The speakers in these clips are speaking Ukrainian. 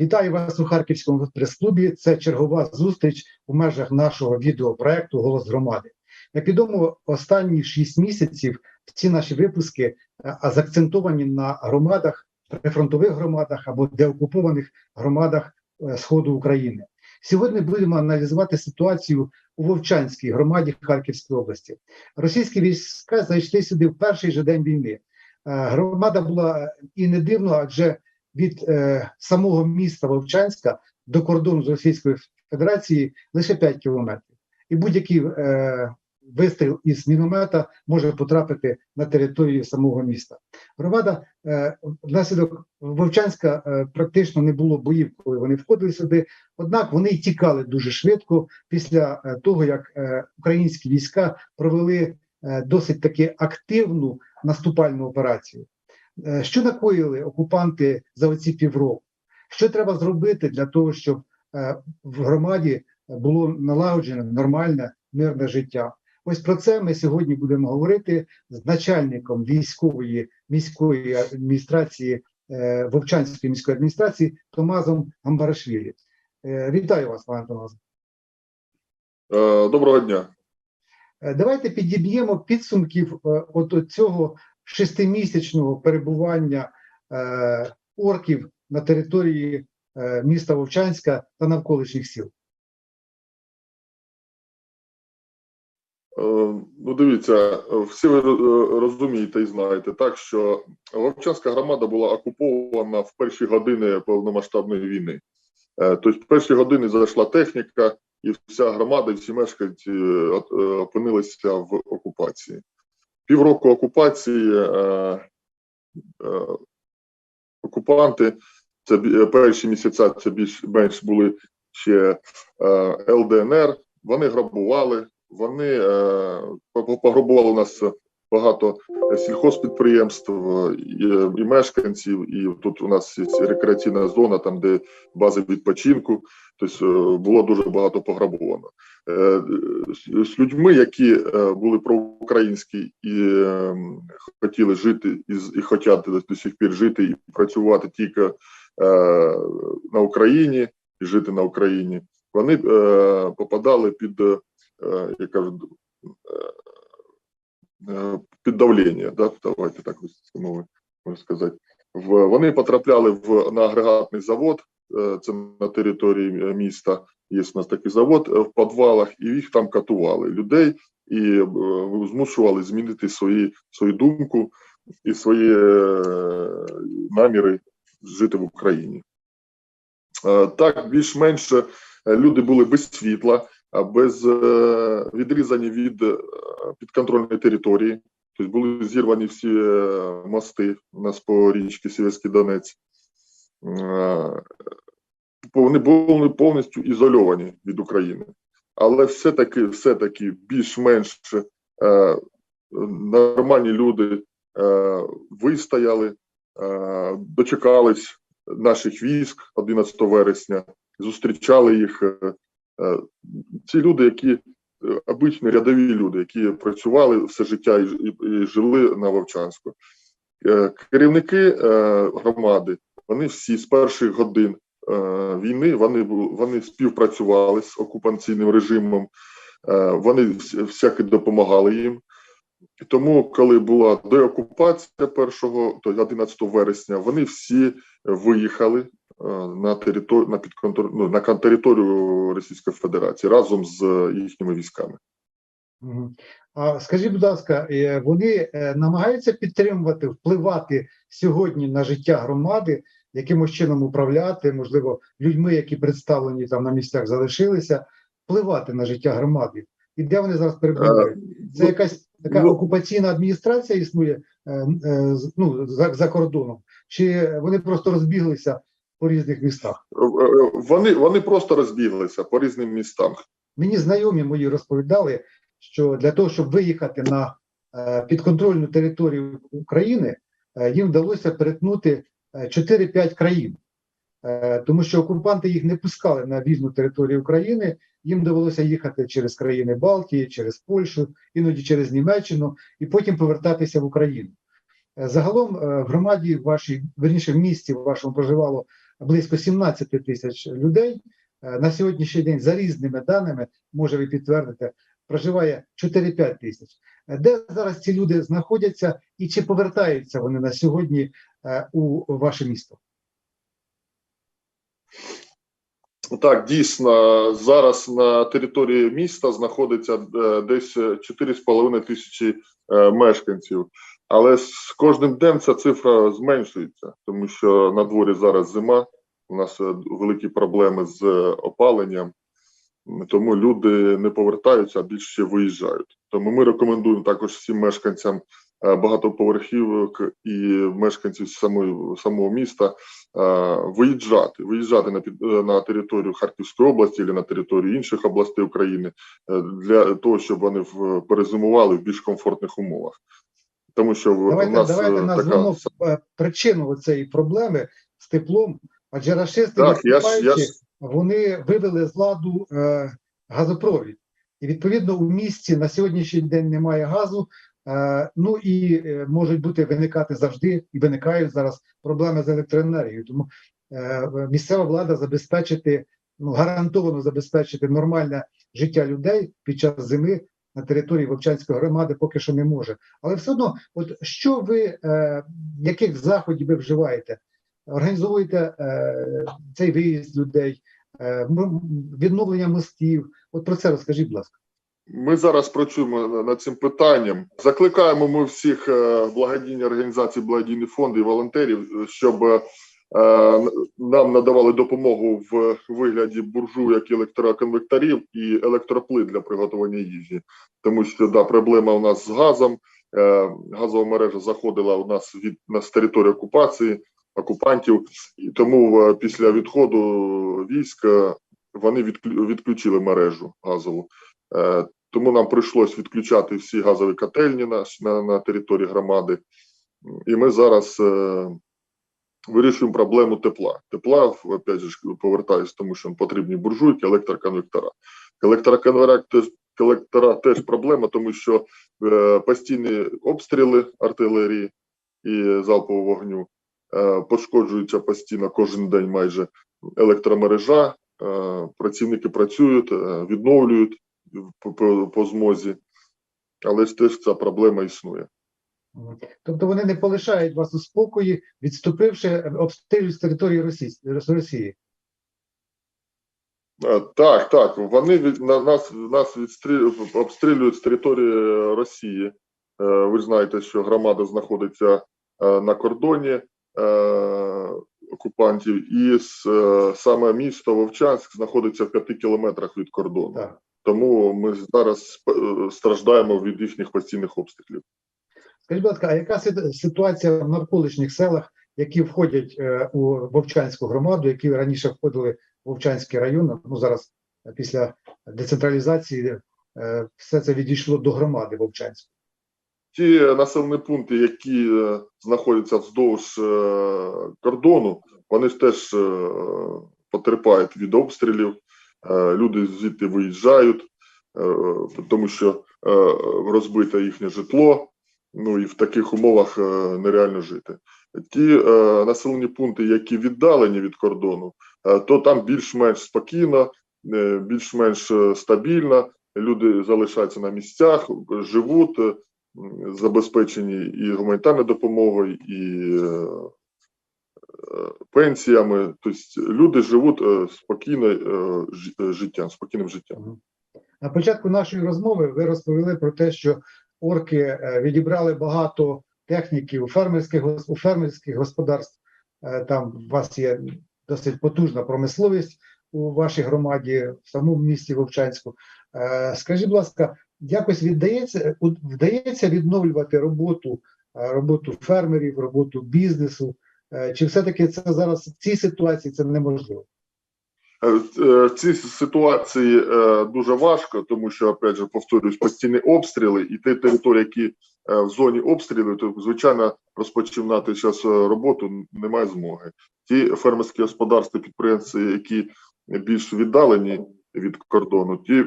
Вітаю вас у Харківському прес-клубі. Це чергова зустріч у межах нашого відеопроекту Голос громади. Як відомо, останні шість місяців всі наші випуски е, а, закцентовані на громадах, прифронтових громадах або деокупованих громадах е, Сходу України. Сьогодні будемо аналізувати ситуацію у Вовчанській громаді Харківської області. Російські війська зайшли сюди в перший же день війни. Е, Громада була і не дивно, адже від е, самого міста Вовчанська до кордону з Російською Федерацією лише 5 кілометрів. І будь-який е, вистріл із міномета може потрапити на територію самого міста. Громада е, внаслідок Вовчанська е, практично не було боїв, коли вони входили сюди. Однак вони й тікали дуже швидко після е, того, як е, українські війська провели е, досить таки активну наступальну операцію. Е, Що накоїли окупанти за оці півроку? Що треба зробити для того, щоб е, в громаді було налагоджене нормальне мирне життя? Ось про це ми сьогодні будемо говорити з начальником військової міської адміністрації е, Вовчанської міської адміністрації Томазом Гамбарашвілі. Вітаю вас, пане Томаз. Е, Доброго дня. Давайте підіб'ємо підсумків от цього шестимісячного перебування е, орків на території е, міста Вовчанська та навколишніх сіл. Е, Ну, дивіться, всі ви е, розумієте і знаєте, так що Вовчанська громада була окупована в перші години повномасштабної війни. Е, Тобто, в перші години зайшла техніка, і вся громада, і всі мешканці опинилися в окупації. Півроку окупації е, е, окупанти, це е, перші місяця це більш-менш були ще ЛДНР, вони грабували, вони е, по- пограбували нас багато сільхозпідприємств е, і, і мешканців. І тут у нас є рекреаційна зона, там де бази відпочинку. Тобто е, було дуже багато пограбовано. Е, з- людьми, які е, були проукраїнські і е, хотіли жити і, і хочуть до сих пір жити і працювати тільки е, на Україні і жити на Україні, вони е, попадали під е, як кажуть, е, е, під давлення, да? давайте так мовою можна сказати. Вони потрапляли в, на агрегатний завод, е, це на території е, міста, є у нас такий завод е, в підвалах, і їх там катували людей і е, змушували змінити свої, свою думку і свої е, наміри жити в Україні. Е, Так, більш-менш е, люди були без світла, без е, відрізані від е, підконтрольної території. Тобто були зірвані всі е, мости у нас по річці Сіверський Донець. Вони були повністю ізольовані від України. Але все-таки, все-таки більш-менш е, нормальні люди е, вистояли, е, дочекались наших військ 11 вересня, зустрічали їх. Е, Ці люди, які е, обичні рядові люди, які працювали все життя і, і, і жили на Вовчанську. Е, Керівники громади, вони всі з перших годин війни вони, вони співпрацювали з окупаційним режимом, вони всяки допомагали їм. Тому, коли була деокупація 1 то 11 вересня, вони всі виїхали на територію на підконтр... ну, на територію Російської Федерації разом з їхніми військами. А скажіть, будь ласка, е, вони е, намагаються підтримувати, впливати сьогодні на життя громади, якимось чином управляти, можливо, людьми, які представлені там на місцях залишилися, впливати на життя громади. І де вони зараз перебувають? Це ну, якась така ну- окупаційна адміністрація існує е, е, ну, за, за кордоном, чи вони просто розбіглися по різних містах? Е, е, Вони, вони просто розбіглися по різним містам. Мені знайомі мої розповідали, що для того, щоб виїхати на е, підконтрольну територію України, їм вдалося перетнути е, 4-5 країн, тому що окупанти їх не пускали на вільну територію України. Їм довелося їхати через країни Балтії, через Польщу, іноді через Німеччину, і потім повертатися в Україну. Загалом в громаді вашій, верніше в місті в вашому проживало близько 17 тисяч людей. Е, На сьогоднішній день, за різними даними, може ви підтвердите, проживає 4-5 тисяч. Е, Де зараз ці люди знаходяться і чи повертаються вони на сьогодні е, у ваше місто? Так, дійсно, зараз на території міста знаходиться десь 4,5 тисячі мешканців. Але з кожним днем ця цифра зменшується, тому що на дворі зараз зима. У нас е, великі проблеми з е, опаленням, тому люди не повертаються, а більше виїжджають. Тому ми рекомендуємо також всім мешканцям е, багатоповерхівок і мешканців самої, самого міста виїжджати, виїжджати на, під- на територію Харківської області або на територію інших областей України для того, щоб вони перезимували в більш комфортних умовах. Тому що в- Давайте, нас давайте е, така назвемо е, причину цієї проблеми з теплом. Адже рашисти, Так, я ж- я ж- вони вивели з ладу е, газопровід. І відповідно у місті на сьогоднішній день немає газу. Е, ну і е, можуть бути виникати завжди і виникають зараз проблеми з електроенергією. Тому е, місцева влада забезпечити, ну гарантовано забезпечити нормальне життя людей під час зими на території Вовчанської громади поки що не може. Але все одно, от що ви е, яких заходів ви вживаєте? Організовуєте е, цей виїзд людей, е, відновлення мостів. От про це розкажіть, будь ласка. Ми зараз працюємо над цим питанням. Закликаємо ми всіх е, благодійні організації, благодійні фонди і волонтерів, щоб е, нам надавали допомогу в вигляді буржуйок, електроконвекторів і електроплит для приготування їжі. Тому що да, проблема у нас з газом. Е, Газова мережа заходила у нас від нас з території окупації окупантів, і тому е, після відходу військ е, вони відклю- відключили мережу газову. Е, Тому нам прийшлось відключати всі газові котельні на, на, на території громади. І ми зараз е, вирішуємо проблему тепла. Тепла, опять ж, повертаюсь, тому що потрібні буржуйки, електроконвектора. Електроконвектора теж проблема, тому що е, постійні обстріли артилерії і залпового вогню е, пошкоджується постійно кожен день майже електромережа. Е, працівники працюють, е, відновлюють по, по, по змозі, але ж теж ця проблема існує. Тобто вони не полишають вас у спокої, відступивши, обстрілюють з території Росії. Росії. Так, так. Вони від на нас нас відстрілюють, обстрілюють з території Росії. Ви ж знаєте, що громада знаходиться е, на кордоні е, окупантів, і е, саме місто Вовчанськ знаходиться в п'яти кілометрах від кордону. Так. Тому ми зараз страждаємо від їхніх постійних обстрілів. Скажіть, будь ласка, а яка ситуація в навколишніх селах, які входять е, у Вовчанську громаду, які раніше входили в Вовчанський район? Ну зараз після децентралізації е, все це відійшло до громади Вовчанської. Ті населені пункти, які е, знаходяться вздовж кордону, вони ж теж потерпають від обстрілів. Люди звідти виїжджають, тому що розбите їхнє житло. Ну і в таких умовах е, нереально жити. Ті е, населені пункти, які віддалені від кордону, е, то там більш-менш спокійно, більш-менш стабільно. Люди залишаються на місцях, живуть, забезпечені і гуманітарною допомогою, і пенсіями. Тобто люди живуть спокійно життям, спокійним життям. На початку нашої розмови ви розповіли про те, що орки е, відібрали багато техніки у фермерських у фермерських господарств. Е, Там у вас є досить потужна промисловість у вашій громаді, в самому місті Вовчанську. Е, Скажіть, будь ласка, якось віддається вдається відновлювати роботу, роботу фермерів, роботу бізнесу? Чи все-таки це зараз в цій ситуації це неможливо? Е, е, цій ситуації е, дуже важко, тому що, опять же, повторюсь, постійні обстріли і ті території, які в зоні обстрілів, то звичайно розпочинати зараз роботу немає змоги. Ті фермерські господарства, підприємці, які більш віддалені від кордону, ті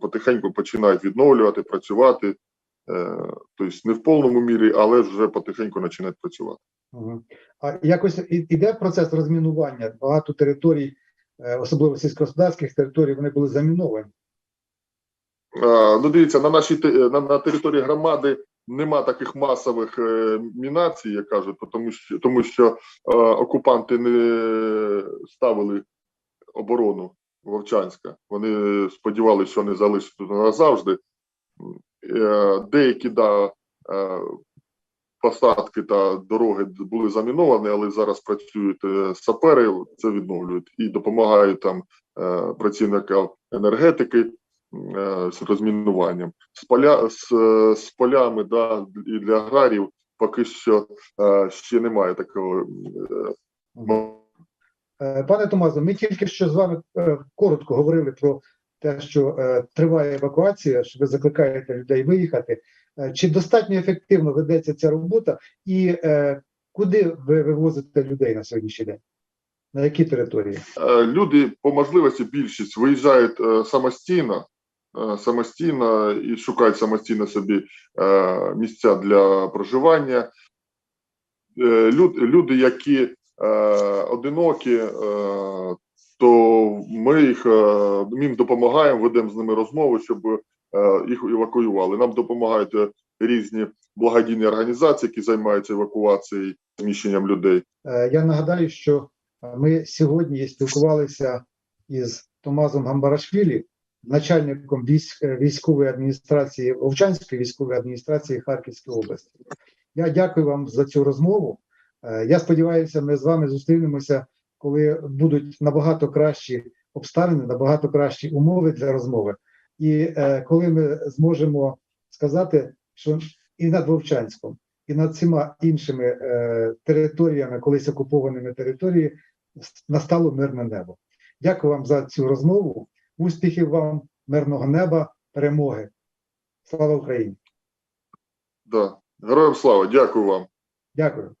потихеньку починають відновлювати, працювати. Тобто не в повному мірі, але вже потихеньку починають працювати. А якось іде процес розмінування. Багато територій, особливо сільськогосподарських територій, вони були заміновані. Е, Ну, дивіться, на нашій на, на території громади нема таких масових е, мінацій, як кажуть, тому що тому що е, окупанти не ставили оборону Вовчанська. Вони сподівалися, що вони залишаться тут назавжди. Е, Деякі да, е, посадки та дороги були заміновані, але зараз працюють е, сапери, це відновлюють і допомагають там е, працівникам енергетики е, з розмінуванням. З, поля, з, з полями да, і для аграрів поки що ще немає такого. Пане Томазо, ми тільки що з вами коротко говорили про те, що триває евакуація, що ви закликаєте людей виїхати. Е, Чи достатньо ефективно ведеться ця робота, і е, куди ви вивозите людей на сьогоднішній день? На які території? Е, Люди по можливості більшість виїжджають е, самостійно, самостійно і шукають самостійно собі місця для проживання. Люди, які одинокі, то ми їх ми їм допомагаємо, ведемо з ними розмови, щоб їх евакуювали. Нам допомагають е, різні благодійні організації, які займаються евакуацією, зміщенням людей. Е, Я нагадаю, що е, ми сьогодні спілкувалися із Томазом Гамбарашвілі, начальником військ, е, військової адміністрації Вовчанської військової адміністрації Харківської області. Я дякую вам за цю розмову. Е, Я сподіваюся, ми з вами зустрінемося, коли будуть набагато кращі обставини, набагато кращі умови для розмови. І е, коли ми зможемо сказати, що і над Вовчанськом, і над всіма іншими е, територіями, колись окупованими територіями, настало мирне небо. Дякую вам за цю розмову. Успіхів вам, мирного неба, перемоги. Слава Україні! Да. Героям слава, дякую вам. Дякую.